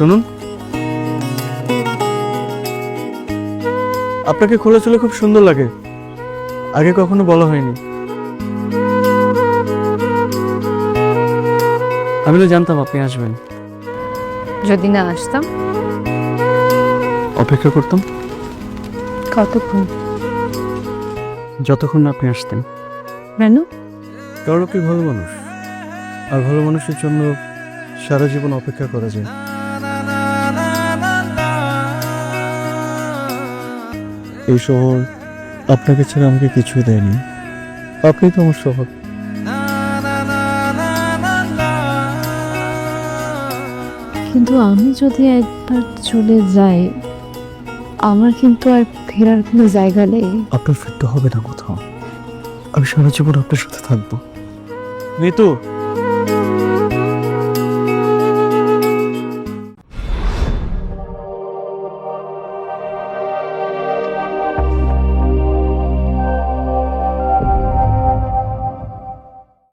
শুনুন। আপনাকে খোলা চুলে খুব সুন্দর লাগে। আগে কখনো বলা হয়নি। আমি তো জানতাম আপনি আসবেন। যদি না আসতাম। অপেক্ষা করতাম। কতক্ষণ? যতক্ষণ না আপনি আসতেন। কেন? কারণ আপনি ভালো মানুষ। আর ভালো মানুষের জন্য সারা জীবন অপেক্ষা করা যায়। এই শহর আপনাকে ছাড়া আমাকে কিছুই দেয়নি। আপনি তো আমার শহর। কিন্তু আমি যদি একবার চলে যাই আমার কিন্তু আর ফেরার কোনো জায়গা নেই। আপনার ফিরতে হবে না কোথাও। আমি সারা জীবন আপনার সাথে থাকব। নিতু